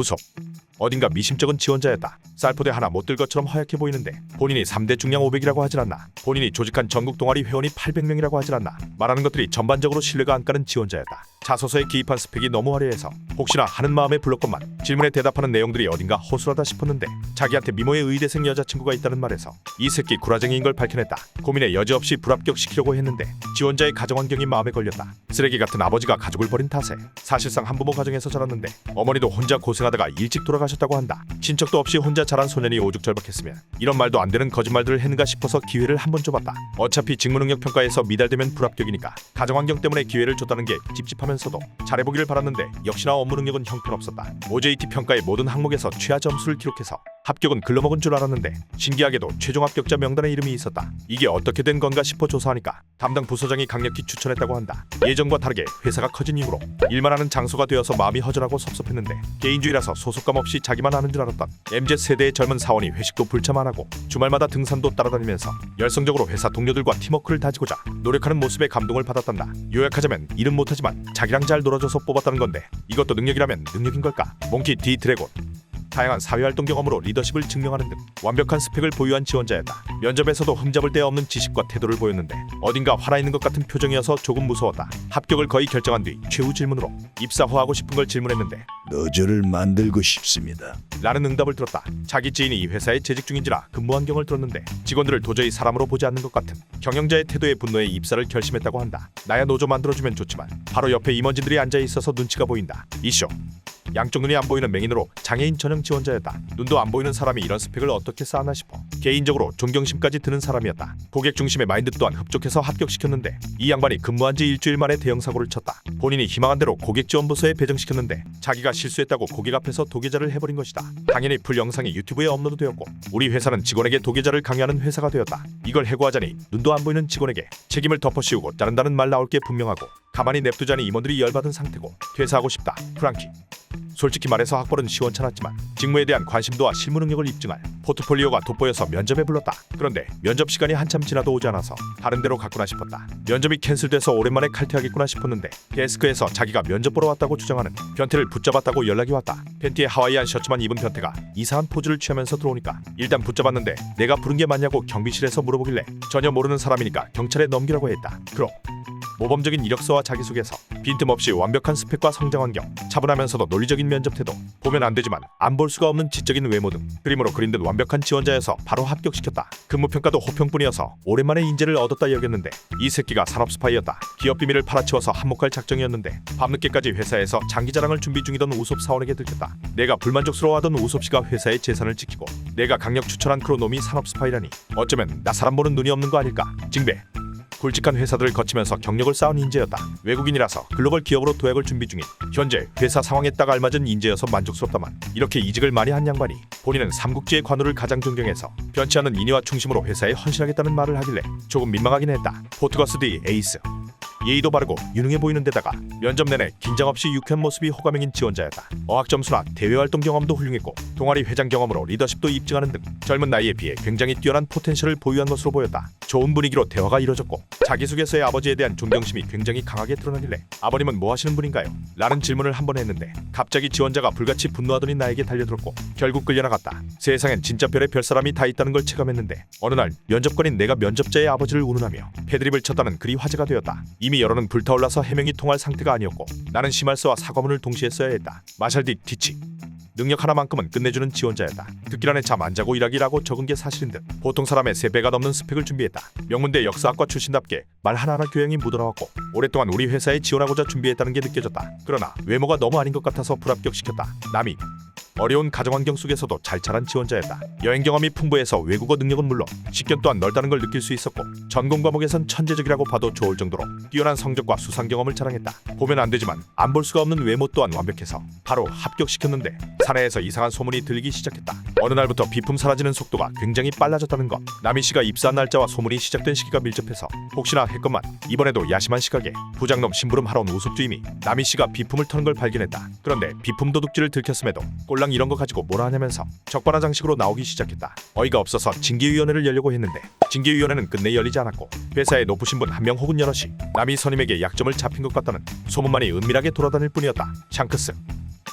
우섭 어딘가 미심쩍은 지원자였다. 쌀포대 하나 못 들 것처럼 허약해 보이는데 본인이 3대 중량 500이라고 하질 않나. 본인이 조직한 전국 동아리 회원이 800명이라고 하질 않나. 말하는 것들이 전반적으로 신뢰가 안 가는 지원자였다. 자소서에 기입한 스펙이 너무 화려해서 혹시나 하는 마음에 불렀건만 질문에 대답하는 내용들이 어딘가 허술하다 싶었는데 자기한테 미모의 의대생 여자친구가 있다는 말에서 이 새끼 구라쟁이인 걸 밝혀냈다. 고민에 여지없이 불합격시키려고 했는데 지원자의 가정 환경이 마음에 걸렸다. 쓰레기 같은 아버지가 가족을 버린 탓에 사실상 한부모 가정에서 자랐는데 어머니도 혼자 고생하다가 일찍 돌아가셨다고 한다. 친척도 없이 혼자 자란 소년이 오죽절박했으면 이런 말도 안 되는 거짓말들을 했는가 싶어서 기회를 한 번 줘봤다. 어차피 직무능력 평가에서 미달되면 불합격이니까 가정 환경 때문에 기회를 줬다는 게 찝찝하면서도 잘해보기를 바랐는데 역시나 업무 능력은 형편없었다. OJT 평가의 모든 항목에서 최하 점수를 기록해서 합격은 글러먹은 줄 알았는데 신기하게도 최종 합격자 명단에 이름이 있었다. 이게 어떻게 된 건가 싶어 조사하니까 담당 부서장이 강력히 추천했다고 한다. 예전과 다르게 회사가 커진 이후로 일만 하는 장소가 되어서 마음이 허전하고 섭섭했는데 개인주의라서 소속감 없이 자기만 아는 줄 알았던 MZ 세대의 젊은 사원이 회식도 불참 안 하고 주말마다 등산도 따라다니면서 열성적으로 회사 동료들과 팀워크를 다지고자 노력하는 모습에 감동을 받았단다. 요약하자면 일은 못하지만 자기랑 잘 놀아줘서 뽑았다는 건데 이것도 능력이라면 능력인 걸까? 몽키 디 드래곤 다양한 사회활동 경험으로 리더십을 증명하는 등 완벽한 스펙을 보유한 지원자였다. 면접에서도 흠잡을 데 없는 지식과 태도를 보였는데 어딘가 화나 있는 것 같은 표정이어서 조금 무서웠다. 합격을 거의 결정한 뒤 최후 질문으로 입사 후 하고 싶은 걸 질문했는데 너저를 만들고 싶습니다. 라는 응답을 들었다. 자기 지인이 이 회사에 재직 중인지라 근무 환경을 들었는데 직원들을 도저히 사람으로 보지 않는 것 같은 경영자의 태도에 분노해 입사를 결심했다고 한다. 나야 노조 만들어주면 좋지만 바로 옆에 임원진들이 앉아 있어서 눈치가 보인다. 이쇼. 양쪽 눈이 안 보이는 맹인으로 장애인 전형 지원자였다. 눈도 안 보이는 사람이 이런 스펙을 어떻게 쌓나 싶어. 개인적으로 존경심까지 드는 사람이었다. 고객 중심의 마인드 또한 흡족해서 합격시켰는데 이 양반이 근무한 지 일주일 만에 대형 사고를 쳤다. 본인이 희망한 대로 고객 지원 부서에 배정시켰는데 자기가 실수했다고 고객 앞에서 도계자를 해버린 것이다. 당연히 풀 영상이 유튜브에 업로드되었고 우리 회사는 직원에게 도계자를 강요하는 회사가 되었다. 이걸 해고하자니 눈도 안 보이는 직원에게 책임을 덮어씌우고 자른다는 말 나올 게 분명하고 가만히 냅두자니 임원들이 열받은 상태고 퇴사하고 싶다. 프랑키. 솔직히 말해서 학벌은 시원찮았지만 직무에 대한 관심도와 실무 능력을 입증할 포트폴리오가 돋보여서 면접에 불렀다. 그런데 면접 시간이 한참 지나도 오지 않아서 다른 데로 갔구나 싶었다. 면접이 캔슬돼서 오랜만에 칼퇴하겠구나 싶었는데 데스크에서 자기가 면접 보러 왔다고 주장하는 변태를 붙잡았다고 연락이 왔다. 팬티에 하와이안 셔츠만 입은 변태가 이상한 포즈를 취하면서 들어오니까 일단 붙잡았는데 내가 부른 게 맞냐고 경비실에서 물어보길래 전혀 모르는 사람이니까 경찰에 넘기라고 했다. 그럼 모범적인 이력서와 자기소개서, 빈틈없이 완벽한 스펙과 성장 환경, 차분하면서도 논리적인 면접 태도, 보면 안 되지만 안 볼 수가 없는 지적인 외모 등 그림으로 그린 듯 완벽한 지원자여서 바로 합격시켰다. 근무평가도 호평뿐이어서 오랜만에 인재를 얻었다 여겼는데 이 새끼가 산업 스파이였다. 기업 비밀을 팔아치워서 한몫할 작정이었는데 밤늦게까지 회사에서 장기 자랑을 준비 중이던 우섭 사원에게 들켰다. 내가 불만족스러워하던 우섭 씨가 회사의 재산을 지키고 내가 강력 추천한 그로놈이 산업 스파이라니 어쩌면 나 사람 보는 눈이 없는 거 아닐까? 징배. 굵직한 회사들을 거치면서 경력을 쌓은 인재였다. 외국인이라서 글로벌 기업으로 도약을 준비 중인 현재 회사 상황에 딱 알맞은 인재여서 만족스럽다만 이렇게 이직을 많이 한 양반이 본인은 삼국지의 관우를 가장 존경해서 변치 않은 인의와 중심으로 회사에 헌신하겠다는 말을 하길래 조금 민망하긴 했다. 포트거스 디 에이스. 예의도 바르고 유능해 보이는 데다가 면접 내내 긴장 없이 유쾌한 모습이 호감형인 지원자였다. 어학 점수나 대외 활동 경험도 훌륭했고 동아리 회장 경험으로 리더십도 입증하는 등 젊은 나이에 비해 굉장히 뛰어난 포텐셜을 보유한 것으로 보였다. 좋은 분위기로 대화가 이뤄졌고 자기소개서의 아버지에 대한 존경심이 굉장히 강하게 드러나길래 아버님은 뭐 하시는 분인가요? 라는 질문을 한 번 했는데 갑자기 지원자가 불같이 분노하더니 나에게 달려들었고 결국 끌려나갔다. 세상엔 진짜 별의 별 사람이 다 있다는 걸 체감했는데 어느 날 면접관인 내가 면접자의 아버지를 운운하며 패드립을 쳤다는 글이 화제가 되었다. 이미 여론은 불타올라서 해명이 통할 상태가 아니었고 나는 심할서와 사과문을 동시에 써야 했다. 마샬디 뒤치. 능력 하나만큼은 끝내주는 지원자였다. 듣기란에 잠 안 자고 일하기라고 적은 게 사실인 듯 보통 사람의 3배가 넘는 스펙을 준비했다. 명문대 역사학과 출신답게 말 하나하나 교양이 묻어나왔고 오랫동안 우리 회사에 지원하고자 준비했다는 게 느껴졌다. 그러나 외모가 너무 아닌 것 같아서 불합격시켰다. 남이 어려운 가정 환경 속에서도 잘 자란 지원자였다. 여행 경험이 풍부해서 외국어 능력은 물론 식견 또한 넓다는 걸 느낄 수 있었고 전공 과목에선 천재적이라고 봐도 좋을 정도로 뛰어난 성적과 수상 경험을 자랑했다. 보면 안 되지만 안 볼 수가 없는 외모 또한 완벽해서 바로 합격시켰는데 사내에서 이상한 소문이 들리기 시작했다. 어느 날부터 비품 사라지는 속도가 굉장히 빨라졌다는 것. 남희 씨가 입사한 날짜와 소문이 시작된 시기가 밀접해서 혹시나 했건만 이번에도 야심한 시각에 부장놈 심부름 하러 온 우습주임이 남희 씨가 비품을 터는 걸 발견했다. 그런데 비품 도둑질을 들켰음에도 꼴랑 이런 거 가지고 뭐라 하냐면서 적반하 장식으로 나오기 시작했다. 어이가 없어서 징계위원회를 열려고 했는데 징계위원회는 끝내 열리지 않았고 회사에 높으신 분 한 명 혹은 여럿이 남희 선임에게 약점을 잡힌 것 같다는 소문만이 은밀하게 돌아다닐 뿐이었다. 샹크스.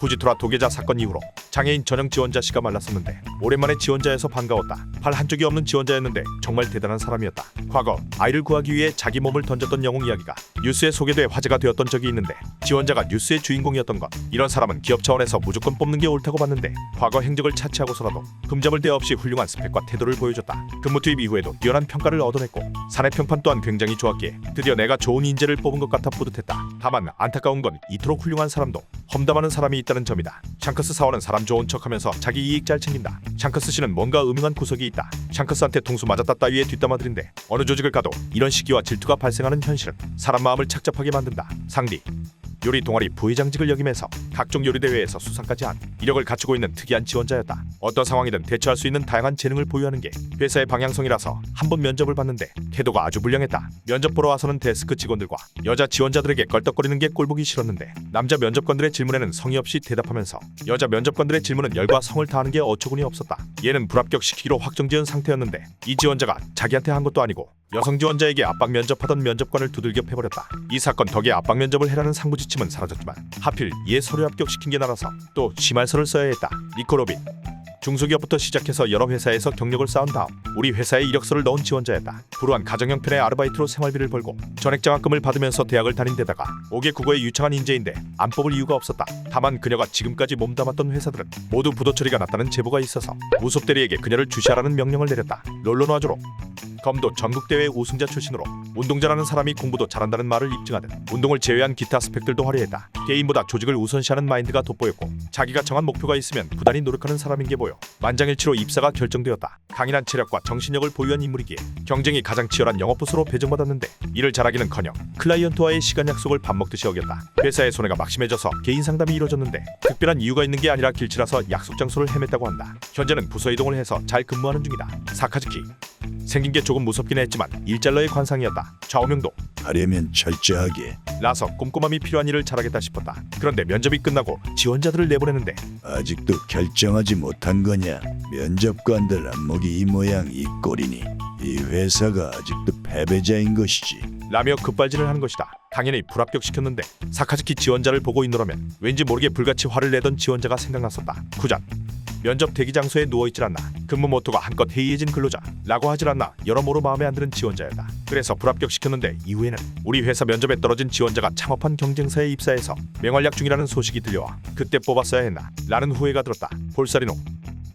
후지토라 도계자 사건 이후로 장애인 전형 지원자 씨가 말랐었는데 오랜만에 지원자에서 반가웠다. 팔 한쪽이 없는 지원자였는데 정말 대단한 사람이었다. 과거 아이를 구하기 위해 자기 몸을 던졌던 영웅 이야기가 뉴스에 소개돼 화제가 되었던 적이 있는데 지원자가 뉴스의 주인공이었던 것. 이런 사람은 기업 차원에서 무조건 뽑는 게 옳다고 봤는데 과거 행적을 차치하고서라도 흠잡을 데 없이 훌륭한 스펙과 태도를 보여줬다. 근무 투입 이후에도 뛰어난 평가를 얻어냈고 사내 평판 또한 굉장히 좋았기에 드디어 내가 좋은 인재를 뽑은 것 같아 뿌듯했다. 다만 안타까운 건 이토록 훌륭한 사람도 험담하는 사람이 있다는 점이다. 샹크스 사원은 사람 좋은 척하면서 자기 이익 잘 챙긴다. 샹크스 씨는 뭔가 음흉한 구석이 있다. 샹크스한테 통수 맞았다 따위에 뒷담화들인데 어느 조직을 가도 이런 시기와 질투가 발생하는 현실은 사람 마음을 착잡하게 만든다. 상디 요리 동아리 부회장직을 역임해서 각종 요리 대회에서 수상까지 한 이력을 갖추고 있는 특이한 지원자였다. 어떤 상황이든 대처할 수 있는 다양한 재능을 보유하는 게 회사의 방향성이라서 한 번 면접을 봤는데 태도가 아주 불량했다. 면접 보러 와서는 데스크 직원들과 여자 지원자들에게 껄떡거리는 게 꼴보기 싫었는데 남자 면접관들의 질문에는 성의 없이 대답하면서 여자 면접관들의 질문은 열과 성을 다하는 게 어처구니 없었다. 얘는 불합격시키기로 확정지은 상태였는데 이 지원자가 자기한테 한 것도 아니고 여성 지원자에게 압박 면접하던 면접관을 두들겨 패버렸다. 이 사건 덕에 압박 면접을 해라는 상부 지침은 사라졌지만 하필 얘 서류 합격시킨 게 나라서 또 심할서를 써야 했다. 니코 로빈 중소기업부터 시작해서 여러 회사에서 경력을 쌓은 다음 우리 회사에 이력서를 넣은 지원자였다. 불우한 가정 형편의 아르바이트로 생활비를 벌고 전액 장학금을 받으면서 대학을 다닌 데다가 5개 국어에 유창한 인재인데 안 뽑을 이유가 없었다. 다만 그녀가 지금까지 몸담았던 회사들은 모두 부도 처리가 났다는 제보가 있어서 무속 대리에게 그녀를 주시하라는 명령을 내렸다. 롤론와주로 검도 전국대회 우승자 출신으로 운동자라는 사람이 공부도 잘한다는 말을 입증하듯 운동을 제외한 기타 스펙들도 화려했다. 개인보다 조직을 우선시하는 마인드가 돋보였고 자기가 정한 목표가 있으면 부단히 노력하는 사람인 게 보여 만장일치로 입사가 결정되었다. 강인한 체력과 정신력을 보유한 인물이기에 경쟁이 가장 치열한 영업부서로 배정받았는데 일을 잘하기는커녕 클라이언트와의 시간 약속을 밥 먹듯이 어겼다. 회사의 손해가 막심해져서 개인 상담이 이뤄졌는데 특별한 이유가 있는 게 아니라 길치라서 약속 장소를 헤맸다고 한다. 현재는 부서 이동을 해서 잘 근무하는 중이다. 사카즈키 생긴 게 조금 무섭긴 했지만 일잘러의 관상이었다. 좌우명도 하려면 철저하게 라서 꼼꼼함이 필요한 일을 잘하겠다 싶었다. 그런데 면접이 끝나고 지원자들을 내보내는데 아직도 결정하지 못한 거냐? 면접관들 안목이 이 모양 이 꼴이니 이 회사가 아직도 패배자인 것이지. 라며 급발진을 하는 것이다. 당연히 불합격시켰는데 사카즈키 지원자를 보고 있노라면 왠지 모르게 불같이 화를 내던 지원자가 생각났었다. 구잔 면접 대기 장소에 누워있질 않나 근무 모토가 한껏 해이해진 근로자라고 하질 않나 여러모로 마음에 안 드는 지원자였다. 그래서 불합격시켰는데 이후에는 우리 회사 면접에 떨어진 지원자가 창업한 경쟁사에 입사해서 맹활약 중이라는 소식이 들려와 그때 뽑았어야 했나 라는 후회가 들었다. 볼사리노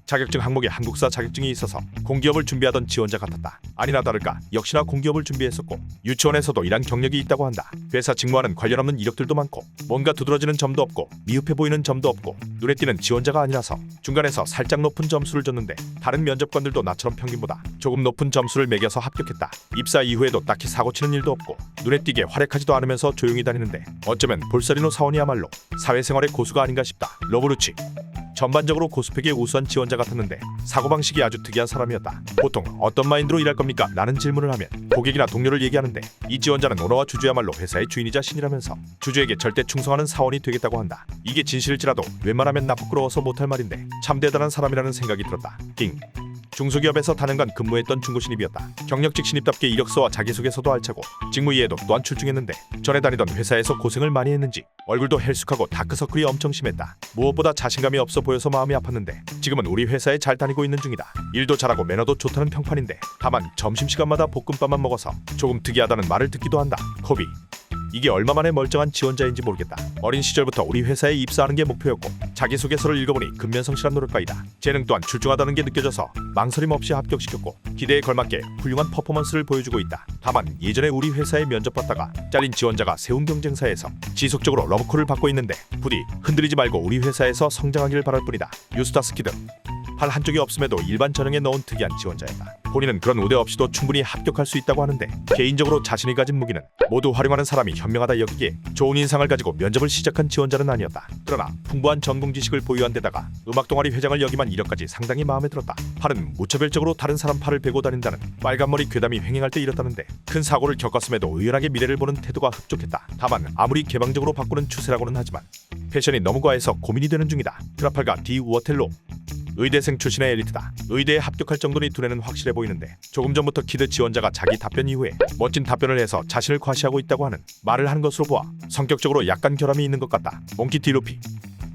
자격증 항목에 한국사 자격증이 있어서 공기업을 준비하던 지원자 같았다. 아니나 다를까 역시나 공기업을 준비했었고 유치원에서도 일한 경력이 있다고 한다. 회사 직무와는 관련 없는 이력들도 많고 뭔가 두드러지는 점도 없고 미흡해 보이는 점도 없고 눈에 띄는 지원자가 아니라서 중간에서 살짝 높은 점수를 줬는데 다른 면접관들도 나처럼 평균보다 조금 높은 점수를 매겨서 합격했다. 입사 이후에도 딱히 사고 치는 일도 없고 눈에 띄게 활약하지도 않으면서 조용히 다니는데 어쩌면 볼사리노 사원이야말로 사회생활의 고수가 아닌가 싶다. 로브루치 전반적으로 고스펙의 우수한 지원자 같았는데 사고방식이 아주 특이한 사람이었다. 보통 어떤 마인드로 일할 겁니까? 라는 질문을 하면 고객이나 동료를 얘기하는데 이 지원자는 오너와 주주야말로 회사의 주인이자 신이라면서 주주에게 절대 충성하는 사원이 되겠다고 한다. 이게 진실일지라도 웬만하면 나 부끄러워서 못할 말인데 참 대단한 사람이라는 생각이 들었다. 킹. 중소기업에서 다년간 근무했던 중고 신입이었다. 경력직 신입답게 이력서와 자기소개서도 알차고 직무 이해도 또한 출중했는데 전에 다니던 회사에서 고생을 많이 했는지 얼굴도 헬쑥하고 다크서클이 엄청 심했다. 무엇보다 자신감이 없어 보여서 마음이 아팠는데 지금은 우리 회사에 잘 다니고 있는 중이다. 일도 잘하고 매너도 좋다는 평판인데 다만 점심시간마다 볶음밥만 먹어서 조금 특이하다는 말을 듣기도 한다. 코비 이게 얼마만에 멀쩡한 지원자인지 모르겠다. 어린 시절부터 우리 회사에 입사하는 게 목표였고 자기소개서를 읽어보니 근면성실한 노력가이다. 재능 또한 출중하다는 게 느껴져서 망설임 없이 합격시켰고 기대에 걸맞게 훌륭한 퍼포먼스를 보여주고 있다. 다만 예전에 우리 회사에 면접 봤다가 잘린 지원자가 세운 경쟁사에서 지속적으로 러브콜을 받고 있는데 부디 흔들리지 말고 우리 회사에서 성장하기를 바랄 뿐이다. 유스타스키드 팔 한쪽이 없음에도 일반 전형에 넣은 특이한 지원자였다. 본인은 그런 우대 없이도 충분히 합격할 수 있다고 하는데 개인적으로 자신이 가진 무기는 모두 활용하는 사람이 현명하다 여기기에 좋은 인상을 가지고 면접을 시작한 지원자는 아니었다. 그러나 풍부한 전공 지식을 보유한 데다가 음악 동아리 회장을 역임한 이력까지 상당히 마음에 들었다. 팔은 무차별적으로 다른 사람 팔을 베고 다닌다는 빨간머리 괴담이 횡행할 때 이렇다는데 큰 사고를 겪었음에도 의연하게 미래를 보는 태도가 흡족했다. 다만 아무리 개방적으로 바꾸는 추세라고는 하지만 패션이 너무 과해서 고민이 되는 중이다. 트라팔가 디 워텔로 의대생 출신의 엘리트다. 의대에 합격할 정도니 두뇌는 확실해 보이는데 조금 전부터 키드 지원자가 자기 답변 이후에 멋진 답변을 해서 자신을 과시하고 있다고 하는 말을 하는 것으로 보아 성격적으로 약간 결함이 있는 것 같다. 몽키 디루피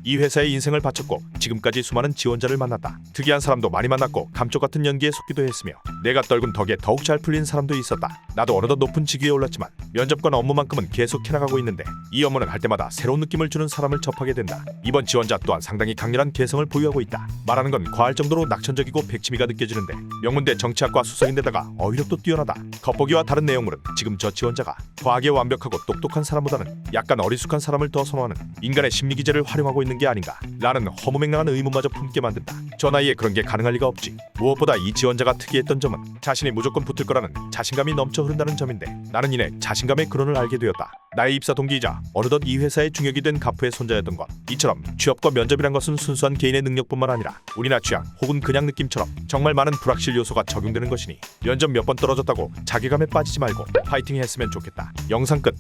이 회사에 인생을 바쳤고 지금까지 수많은 지원자를 만났다. 특이한 사람도 많이 만났고 감쪽 같은 연기에 속기도 했으며 내가 떨군 덕에 더욱 잘 풀린 사람도 있었다. 나도 어느덧 높은 직위에 올랐지만 면접관 업무만큼은 계속 해나가고 있는데 이 업무는 할 때마다 새로운 느낌을 주는 사람을 접하게 된다. 이번 지원자 또한 상당히 강렬한 개성을 보유하고 있다. 말하는 건 과할 정도로 낙천적이고 백치미가 느껴지는데 명문대 정치학과 수석인데다가 어휘력도 뛰어나다. 겉보기와 다른 내용물은 지금 저 지원자가 과하게 완벽하고 똑똑한 사람보다는 약간 어리숙한 사람을 더 선호하는 인간의 심리 기제를 활용하고 있는 게 아닌가 라는 허무맹랑한 의문마저 품게 만든다. 저 나이에 그런 게 가능할 리가 없지. 무엇보다 이 지원자가 특이했던 점은 자신이 무조건 붙을 거라는 자신감이 넘쳐 흐른다는 점인데 나는 이내 자신감의 근원을 알게 되었다. 나의 입사 동기이자 어느덧 이 회사의 중역이 된 가프의 손자였던 것. 이처럼 취업과 면접이란 것은 순수한 개인의 능력뿐만 아니라 운이나 취향 혹은 그냥 느낌처럼 정말 많은 불확실 요소가 적용되는 것이니 면접 몇 번 떨어졌다고 자괴감에 빠지지 말고 파이팅 했으면 좋겠다. 영상 끝.